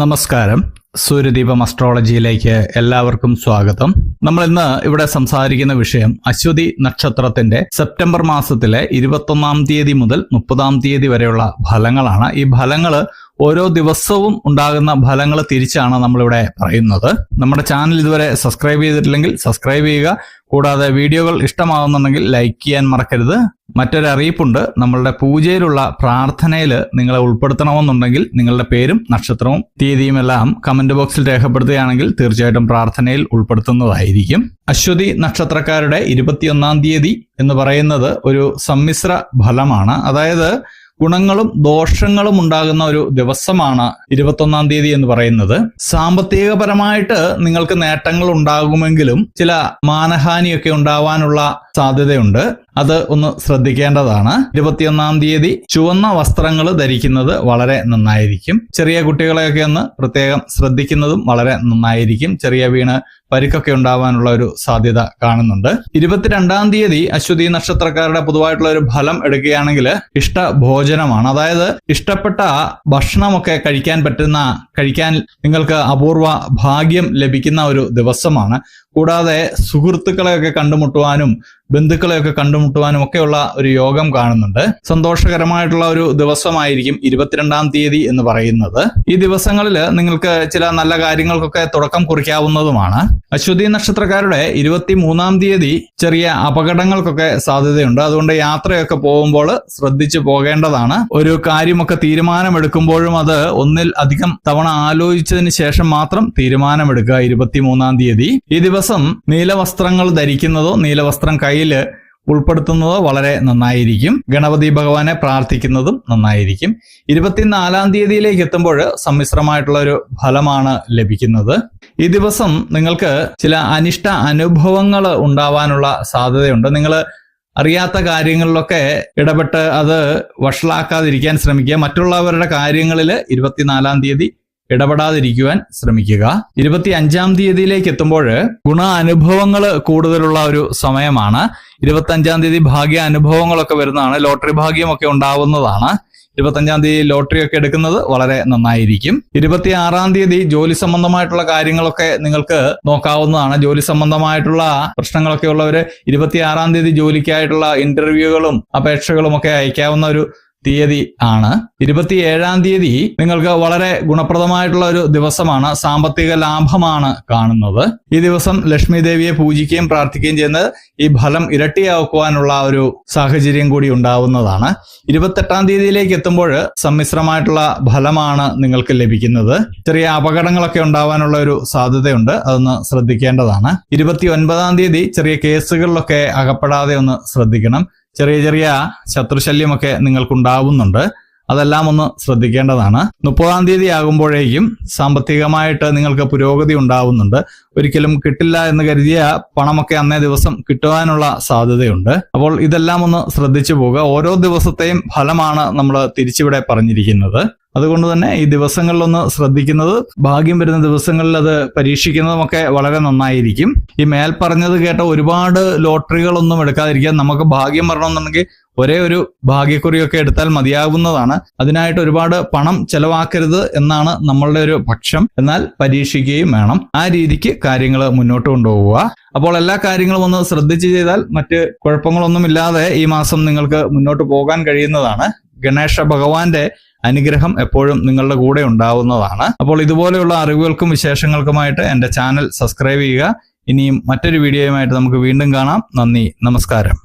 നമസ്കാരം. സൂര്യദീപം അസ്ട്രോളജിയിലേക്ക് എല്ലാവർക്കും സ്വാഗതം. നമ്മൾ ഇന്ന് ഇവിടെ സംസാരിക്കുന്ന വിഷയം അശ്വതി നക്ഷത്രത്തിന്റെ സെപ്റ്റംബർ മാസത്തിലെ ഇരുപത്തൊന്നാം തീയതി മുതൽ മുപ്പതാം തീയതി വരെയുള്ള ഫലങ്ങളാണ്. ഈ ഫലങ്ങൾ ഓരോ ദിവസവും ഉണ്ടാകുന്ന ഫലങ്ങൾ തിരിച്ചാണ് നമ്മളിവിടെ പറയുന്നത്. നമ്മുടെ ചാനൽ ഇതുവരെ സബ്സ്ക്രൈബ് ചെയ്തിട്ടില്ലെങ്കിൽ സബ്സ്ക്രൈബ് ചെയ്യുക. കൂടാതെ വീഡിയോകൾ ഇഷ്ടമാകുന്നുണ്ടെങ്കിൽ ലൈക്ക് ചെയ്യാൻ മറക്കരുത്. മറ്റൊരു അറിയിപ്പുണ്ട്. നമ്മളുടെ പൂജയിലുള്ള പ്രാർത്ഥനയിൽ നിങ്ങളെ ഉൾപ്പെടുത്തണമെന്നുണ്ടെങ്കിൽ നിങ്ങളുടെ പേരും നക്ഷത്രവും തീയതിയും എല്ലാം കമന്റ് ബോക്സിൽ രേഖപ്പെടുത്തുകയാണെങ്കിൽ തീർച്ചയായിട്ടും പ്രാർത്ഥനയിൽ ഉൾപ്പെടുത്തുന്നതായിരിക്കും. അശ്വതി നക്ഷത്രക്കാരുടെ ഇരുപത്തിയൊന്നാം തീയതി എന്ന് പറയുന്നത് ഒരു സമ്മിശ്ര ഫലമാണ്. അതായത് ഗുണങ്ങളും ദോഷങ്ങളും ഉണ്ടാകുന്ന ഒരു ദിവസമാണ് ഇരുപത്തൊന്നാം തീയതി എന്ന് പറയുന്നത്. സാമ്പത്തികപരമായിട്ട് നിങ്ങൾക്ക് നേട്ടങ്ങൾ ഉണ്ടാകുമെങ്കിലും ചില മാനഹാനിയൊക്കെ ഉണ്ടാവാനുള്ള സാധ്യതയുണ്ട്. അത് ഒന്ന് ശ്രദ്ധിക്കേണ്ടതാണ്. ഇരുപത്തിയൊന്നാം തീയതി ചുവന്ന വസ്ത്രങ്ങൾ ധരിക്കുന്നത് വളരെ നന്നായിരിക്കും. ചെറിയ കുട്ടികളെയൊക്കെ ഒന്ന് പ്രത്യേകം ശ്രദ്ധിക്കുന്നതും വളരെ നന്നായിരിക്കും. ചെറിയ വീണ് പരിക്കൊക്കെ ഉണ്ടാവാനുള്ള ഒരു സാധ്യത കാണുന്നുണ്ട്. ഇരുപത്തിരണ്ടാം തീയതി അശ്വതി നക്ഷത്രക്കാരുടെ പൊതുവായിട്ടുള്ള ഒരു ഫലം എടുക്കുകയാണെങ്കിൽ ഇഷ്ട ഭോജനമാണ് അതായത് ഇഷ്ടപ്പെട്ട ഭക്ഷണമൊക്കെ കഴിക്കാൻ പറ്റുന്ന കഴിക്കാൻ നിങ്ങൾക്ക് അപൂർവ ഭാഗ്യം ലഭിക്കുന്ന ഒരു ദിവസമാണ്. കൂടാതെ സുഹൃത്തുക്കളെയൊക്കെ കണ്ടുമുട്ടുവാനും ബന്ധുക്കളെയൊക്കെ കണ്ടുമുട്ടുവാനും ഒക്കെയുള്ള ഒരു യോഗം കാണുന്നുണ്ട്. സന്തോഷകരമായിട്ടുള്ള ഒരു ദിവസമായിരിക്കും ഇരുപത്തിരണ്ടാം തീയതി എന്ന് പറയുന്നത്. ഈ ദിവസങ്ങളിൽ നിങ്ങൾക്ക് ചില നല്ല കാര്യങ്ങൾക്കൊക്കെ തുടക്കം കുറിക്കാവുന്നതുമാണ്. അശ്വതി നക്ഷത്രക്കാരുടെ ഇരുപത്തി മൂന്നാം തീയതി ചെറിയ അപകടങ്ങൾക്കൊക്കെ സാധ്യതയുണ്ട്. അതുകൊണ്ട് യാത്രയൊക്കെ പോകുമ്പോൾ ശ്രദ്ധിച്ചു പോകേണ്ടതാണ്. ഒരു കാര്യമൊക്കെ തീരുമാനമെടുക്കുമ്പോഴും അത് ഒന്നിൽ അധികം തവണ ആലോചിച്ചതിന് ശേഷം മാത്രം തീരുമാനമെടുക്കുക ഇരുപത്തി മൂന്നാം തീയതി. ഈ ദിവസം നീലവസ്ത്രങ്ങൾ ധരിക്കുന്നതോ നീലവസ്ത്രം കയ്യിൽ ഉൾപ്പെടുത്തുന്നതോ വളരെ നന്നായിരിക്കും. ഗണപതി ഭഗവാനെ പ്രാർത്ഥിക്കുന്നതും നന്നായിരിക്കും. ഇരുപത്തിനാലാം തീയതിയിലേക്ക് എത്തുമ്പോൾ സമ്മിശ്രമായിട്ടുള്ള ഒരു ഫലമാണ് ലഭിക്കുന്നത്. ഈ ദിവസം നിങ്ങൾക്ക് ചില അനിഷ്ട അനുഭവങ്ങൾ ഉണ്ടാവാനുള്ള സാധ്യതയുണ്ട്. നിങ്ങൾ അറിയാത്ത കാര്യങ്ങളിലൊക്കെ ഇടപെട്ട് അത് വഷളാക്കാതിരിക്കാൻ ശ്രമിക്കുക. മറ്റുള്ളവരുടെ കാര്യങ്ങളിൽ ഇരുപത്തിനാലാം തീയതി ഇടപെടാതിരിക്കുവാൻ ശ്രമിക്കുക. ഇരുപത്തി അഞ്ചാം തീയതിയിലേക്ക് എത്തുമ്പോൾ ഗുണ അനുഭവങ്ങൾ കൂടുതലുള്ള ഒരു സമയമാണ്. ഇരുപത്തി അഞ്ചാം തീയതി ഭാഗ്യ അനുഭവങ്ങളൊക്കെ വരുന്നതാണ്. ലോട്ടറി ഭാഗ്യമൊക്കെ ഉണ്ടാവുന്നതാണ്. ഇരുപത്തഞ്ചാം തീയതി ലോട്ടറി ഒക്കെ എടുക്കുന്നത് വളരെ നന്നായിരിക്കും. ഇരുപത്തി ആറാം തീയതി ജോലി സംബന്ധമായിട്ടുള്ള കാര്യങ്ങളൊക്കെ നിങ്ങൾക്ക് നോക്കാവുന്നതാണ്. ജോലി സംബന്ധമായിട്ടുള്ള പ്രശ്നങ്ങളൊക്കെ ഉള്ളവര് ഇരുപത്തി ആറാം തീയതി ജോലിക്കായിട്ടുള്ള ഇന്റർവ്യൂകളും അപേക്ഷകളും ഒക്കെ അയക്കാവുന്ന ഒരു തീയതി ആണ്. ഇരുപത്തിയേഴാം തീയതി നിങ്ങൾക്ക് വളരെ ഗുണപ്രദമായിട്ടുള്ള ഒരു ദിവസമാണ്. സാമ്പത്തിക ലാഭമാണ് കാണുന്നത്. ഈ ദിവസം ലക്ഷ്മി ദേവിയെ പൂജിക്കുകയും പ്രാർത്ഥിക്കുകയും ചെയ്യുന്നത് ഈ ഫലം ഇരട്ടിയാക്കുവാനുള്ള ഒരു സാഹചര്യം കൂടി ഉണ്ടാവുന്നതാണ്. ഇരുപത്തെട്ടാം തീയതിയിലേക്ക് എത്തുമ്പോൾ സമ്മിശ്രമായിട്ടുള്ള ഫലമാണ് നിങ്ങൾക്ക് ലഭിക്കുന്നത്. ചെറിയ അപകടങ്ങളൊക്കെ ഉണ്ടാവാനുള്ള ഒരു സാധ്യതയുണ്ട്. അതൊന്ന് ശ്രദ്ധിക്കേണ്ടതാണ്. ഇരുപത്തി ഒൻപതാം തീയതി ചെറിയ കേസുകളിലൊക്കെ അകപ്പെടാതെ ഒന്ന് ശ്രദ്ധിക്കണം. ചെറിയ ചെറിയ ശത്രുശല്യമൊക്കെ നിങ്ങൾക്കുണ്ടാവുന്നുണ്ട്. അതെല്ലാം ഒന്ന് ശ്രദ്ധിക്കേണ്ടതാണ്. മുപ്പതാം തീയതി ആകുമ്പോഴേക്കും സാമ്പത്തികമായിട്ട് നിങ്ങൾക്ക് പുരോഗതി ഉണ്ടാവുന്നുണ്ട്. ഒരിക്കലും കിട്ടില്ല എന്ന് കരുതിയ പണമൊക്കെ അന്നേ ദിവസം കിട്ടുവാനുള്ള സാധ്യതയുണ്ട്. അപ്പോൾ ഇതെല്ലാം ഒന്ന് ശ്രദ്ധിച്ചു പോവുക. ഓരോ ദിവസത്തെയും ഫലമാണ് നമ്മൾ തിരിച്ചിവിടെ പറഞ്ഞിരിക്കുന്നത്. അതുകൊണ്ട് തന്നെ ഈ ദിവസങ്ങളിലൊന്ന് ശ്രദ്ധിക്കുന്നത് ഭാഗ്യം വരുന്ന ദിവസങ്ങളിൽ അത് പരീക്ഷിക്കുന്നതുമൊക്കെ വളരെ നന്നായിരിക്കും. ഈ മേൽ പറഞ്ഞത് കേട്ട ഒരുപാട് ലോട്ടറികളൊന്നും എടുക്കാതിരിക്കാൻ നമുക്ക് ഭാഗ്യം വരണമെന്നുണ്ടെങ്കിൽ ഒരേ ഒരു ഭാഗ്യക്കുറിയൊക്കെ എടുത്താൽ മതിയാകുന്നതാണ് അതിനായിട്ട് ഒരുപാട് പണം ചെലവാക്കരുത് എന്നാണ് നമ്മളുടെ ഒരു പക്ഷം. എന്നാൽ പരീക്ഷിക്കുകയും വേണം. ആ രീതിക്ക് കാര്യങ്ങൾ മുന്നോട്ട് കൊണ്ടുപോവുക. അപ്പോൾ എല്ലാ കാര്യങ്ങളും ഒന്ന് ശ്രദ്ധിച്ച് ചെയ്താൽ മറ്റ് കുഴപ്പങ്ങളൊന്നുമില്ലാതെ ഈ മാസം നിങ്ങൾക്ക് മുന്നോട്ട് പോകാൻ കഴിയുന്നതാണ്. ഗണേശ ഭഗവാന്റെ അനുഗ്രഹം എപ്പോഴും നിങ്ങളുടെ കൂടെ ഉണ്ടാവുന്നതാണ്. അപ്പോൾ ഇതുപോലെയുള്ള അറിവുകൾക്കും വിശേഷങ്ങൾക്കുമായിട്ട് എന്റെ ചാനൽ സബ്സ്ക്രൈബ് ചെയ്യുക. ഇനിയും മറ്റൊരു വീഡിയോയുമായിട്ട് നമുക്ക് വീണ്ടും കാണാം. നന്ദി. നമസ്കാരം.